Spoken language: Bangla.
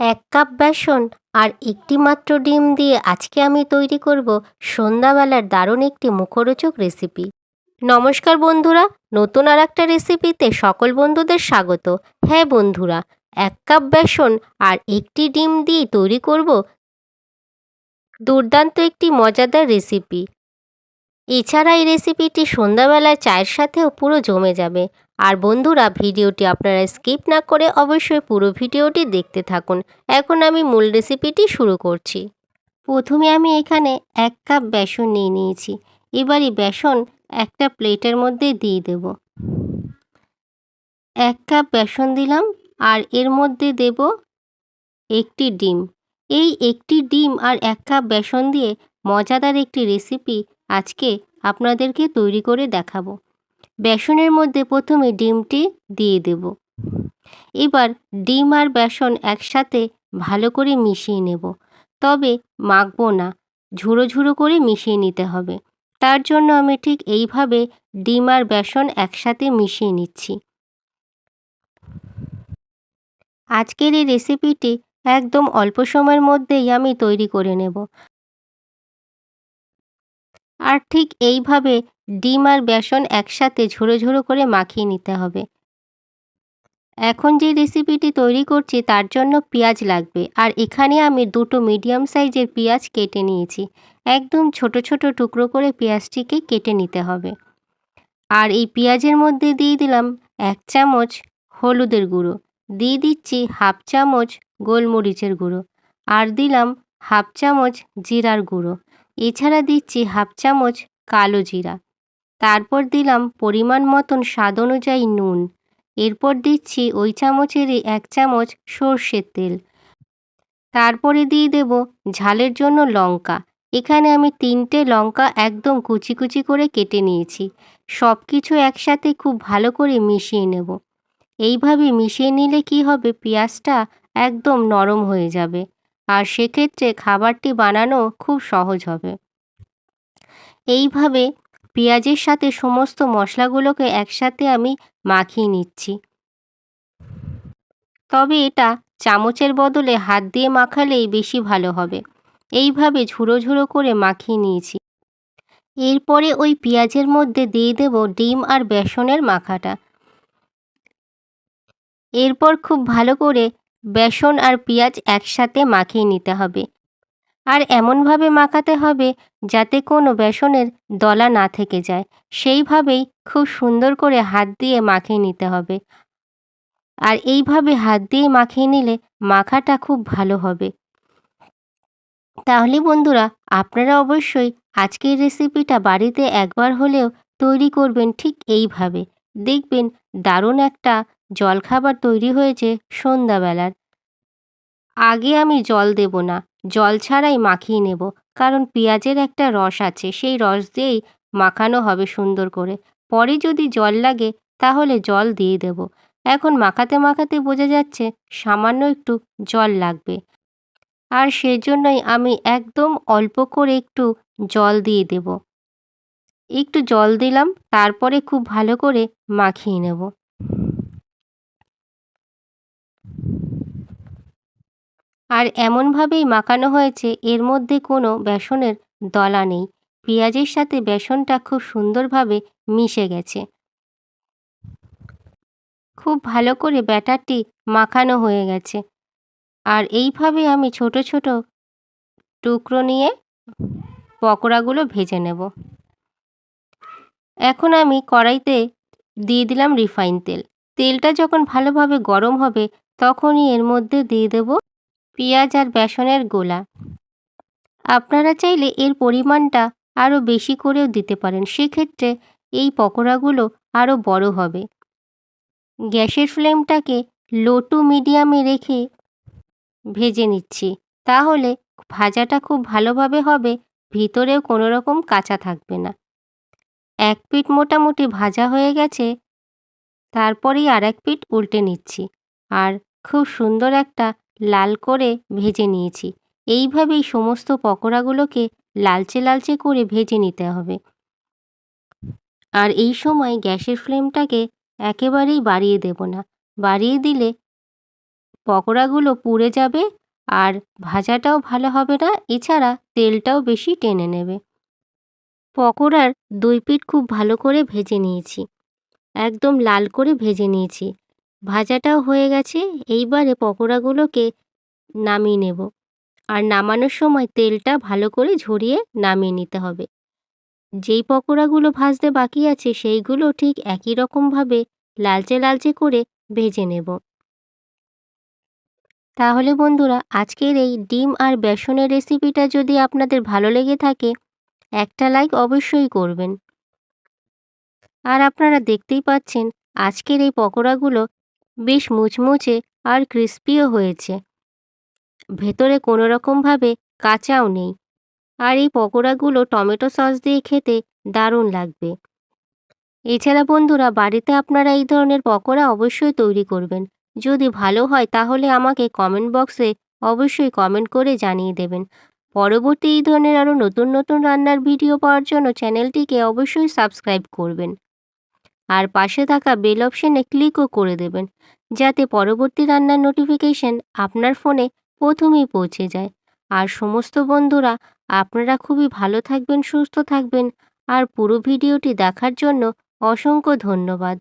এক কাপ বেসন আর একটি মাত্র ডিম দিয়ে আজকে আমি তৈরি করব সন্ধ্যাবেলার দারুণ একটি মুখরোচক রেসিপি নমস্কার বন্ধুরা, নতুন আর একটা রেসিপিতে সকল বন্ধুদের স্বাগত। হ্যাঁ বন্ধুরা, এক কাপ বেসন আর একটি ডিম দিয়ে তৈরি করব দুর্দান্ত একটি মজাদার রেসিপি এছাড়া এই রেসিপিটি সন্ধ্যাবেলায় চায়ের সাথেও পুরো জমে যাবে। আর বন্ধুরা, ভিডিওটি আপনারা স্কিপ না করে অবশ্যই পুরো ভিডিওটি দেখতে থাকুন। এখন আমি মূল রেসিপিটি শুরু করছি। প্রথমে আমি এখানে এক কাপ বেসন নিয়ে নিয়েছি। এবার এই বেসন একটা প্লেটের মধ্যে দিয়ে দেব। এক কাপ বেসন দিলাম আর এর মধ্যে দেব একটি ডিম। এই একটি ডিম আর এক কাপ বেসন দিয়ে মজাদার একটি রেসিপি আজকে আপনাদেরকে তৈরি করে দেখাবো। বেসনের মধ্যে প্রথমে ডিমটি দিয়ে দেব। এবার ডিম আর বেসন একসাথে ভালো করে মিশিয়ে নেব। তবে মাখবো না ঝুড়ো ঝুড়ো করে মিশিয়ে নিতে হবে। তার জন্য আমি ঠিক এইভাবে ডিম আর বেসন একসাথে মিশিয়ে নিচ্ছি। আজকের এই রেসিপিটি একদম অল্প সময়ের মধ্যেই আমি তৈরি করে নেব। আর ঠিক এইভাবে ডিম আর বেসন একসাথে ঝুড়ো ঝুড়ো করে মাখিয়ে নিতে হবে। এখন যে রেসিপিটি তৈরি করছি তার জন্য পেঁয়াজ লাগবে। আর এখানে আমি দুটো মিডিয়াম সাইজের পেঁয়াজ কেটে নিয়েছি। একদম ছোট ছোট টুকরো করে পেঁয়াজটিকে কেটে নিতে হবে। আর এই পেঁয়াজের মধ্যে দিয়ে দিলাম এক চামচ হলুদের গুঁড়ো, দিয়ে দিচ্ছি হাফ চামচ গোলমরিচের গুঁড়ো, আর দিলাম হাফ চামচ জিরার গুঁড়ো। এছাড়া দিচ্ছি হাফ চামচ কালো জিরা। তারপর দিলাম পরিমাণ মতন স্বাদ অনুযায়ী নুন। এরপর দিচ্ছি ওই চামচেরই এক চামচ সর্ষের তেল। তারপরে দিয়ে দেব ঝালের জন্য লঙ্কা। এখানে আমি তিনটে লঙ্কা একদম কুচি কুচি করে কেটে নিয়েছি। সব কিছু একসাথে খুব ভালো করে মিশিয়ে নেব। এইভাবে মিশিয়ে নিলে কি হবে? পেঁয়াজটা একদম নরম হয়ে যাবে। আর সেক্ষেত্রে খাবারটি বানানো খুব সহজ হবে। এইভাবে পেঁয়াজের সাথে সমস্ত মশলাগুলোকে একসাথে আমি মাখিয়ে নিচ্ছি। তবে এটা চামচের বদলে হাত দিয়ে মাখালেই বেশি ভালো হবে। এইভাবে ঝুড়ো ঝুড়ো করে মাখিয়ে নিয়েছি। এরপরে ওই পেঁয়াজের মধ্যে দিয়ে দেব ডিম আর বেসনের মাখাটা। এরপর খুব ভালো করে বেসন আর পেঁয়াজ একসাথে মাখিয়ে নিতে হবে। আর এমনভাবে মাখাতে হবে যাতে কোনো বেসনের দলা না থেকে যায়। সেইভাবেই খুব সুন্দর করে হাত দিয়ে মাখিয়ে নিতে হবে। আর এইভাবে হাত দিয়ে মাখিয়ে নিলে মাখাটা খুব ভালো হবে। তাহলে বন্ধুরা, আপনারা অবশ্যই আজকের রেসিপিটা বাড়িতে একবার হলেও তৈরি করবেন ঠিক এইভাবে। দেখবেন দারুণ একটা জলখাবার তৈরি হয়েছে সন্ধ্যাবেলার। আগে আমি জল দেব না। জল ছাড়াই মাখিয়ে নেব, কারণ পেঁয়াজের একটা রস আছে, সেই রস দিয়েই মাখানো হবে সুন্দর করে। পরে যদি জল লাগে, তাহলে জল দিয়ে দেব। এখন মাখাতে মাখাতে বোঝা যাচ্ছে, সামান্য একটু জল লাগবে। আর সেজন্যই আমি একদম অল্প করে একটু জল দিয়ে দেব। একটু জল দিলাম, তারপরে খুব ভালো করে মাখিয়ে নেব। আর এমনভাবেই মাখানো হয়েছে, এর মধ্যে কোনো বেসনের দলা নেই। পেঁয়াজের সাথে বেসনটা খুব সুন্দরভাবে মিশে গেছে। খুব ভালো করে ব্যাটারটি মাখানো হয়ে গেছে। আর এইভাবে আমি ছোট ছোট টুকরো নিয়ে পকোড়াগুলো ভেজে নেব। এখন আমি কড়াইতে দিয়ে দিলাম রিফাইন তেল। তেলটা যখন ভালোভাবে গরম হবে, তখনই এর মধ্যে দিয়ে দেব পেঁয়াজ আর বেসনের গোলা। আপনারা চাইলে এর পরিমাণটা আরও বেশি করেও দিতে পারেন। সেক্ষেত্রে এই পকোড়াগুলো আরও বড় হবে। গ্যাসের ফ্লেমটাকে লো টু মিডিয়ামে রেখে ভেজে নিচ্ছি। তাহলে ভাজাটা খুব ভালোভাবে হবে, ভিতরেও কোনো রকম কাঁচা থাকবে না। এক পিঠ মোটামুটি ভাজা হয়ে গেছে, তারপরেই আর এক পিঠ উল্টে নিচ্ছি। আর খুব সুন্দর একটা লাল করে ভেজে নিয়েছি। এইভাবেই সমস্ত পকোড়াগুলোকে লালচে লালচে করে ভেজে নিতে হবে। আর এই সময় গ্যাসের ফ্লেমটাকে একেবারেই বাড়িয়ে দেব না। বাড়িয়ে দিলে পকোড়াগুলো পুড়ে যাবে আর ভাজাটাও ভালো হবে না, এছাড়া তেলটাও বেশি টেনে নেবে। পকোড়ার দুই পিঠ খুব ভালো করে ভেজে নিয়েছি। একদম লাল করে ভেজে নিয়েছি। ভাজাটাও হয়ে গেছে, এইবারে পকোড়াগুলোকে নামিয়ে নেব। আর নামানোর সময় তেলটা ভালো করে ঝরিয়ে নামিয়ে নিতে হবে। যেই পকোড়াগুলো ভাজতে বাকি আছে, সেইগুলো ঠিক একই রকমভাবে লালচে লালচে করে ভেজে নেব। তাহলে বন্ধুরা, আজকের এই ডিম আর বেসনের রেসিপিটা যদি আপনাদের ভালো লেগে থাকে, একটা লাইক অবশ্যই করবেন। আর আপনারা দেখতেই পাচ্ছেন, আজকের এই পকোড়াগুলো বেশ মুচমুচে আর ক্রিস্পিও হয়েছে। ভেতরে কোনো রকমভাবে কাঁচাও নেই। আর এই পকোড়াগুলো টমেটো সস দিয়ে খেতে দারুণ লাগবে। এছাড়া বন্ধুরা, বাড়িতে আপনারা এই ধরনের পকোড়া অবশ্যই তৈরি করবেন। যদি ভালো হয়, তাহলে আমাকে কমেন্ট বক্সে অবশ্যই কমেন্ট করে জানিয়ে দেবেন। পরবর্তী এই ধরনের আরও নতুন নতুন রান্নার ভিডিও পাওয়ার জন্য চ্যানেলটিকে অবশ্যই সাবস্ক্রাইব করবেন। আর পাশে থাকা বেল অপশনে ক্লিকও করে দেবেন, যাতে পরবর্তী রান্নার নোটিফিকেশন আপনার ফোনে প্রথমেই পৌঁছে যায়। আর সমস্ত বন্ধুরা, আপনারা খুবই ভালো থাকবেন, সুস্থ থাকবেন, আর পুরো ভিডিওটি দেখার জন্য অসংখ্য ধন্যবাদ।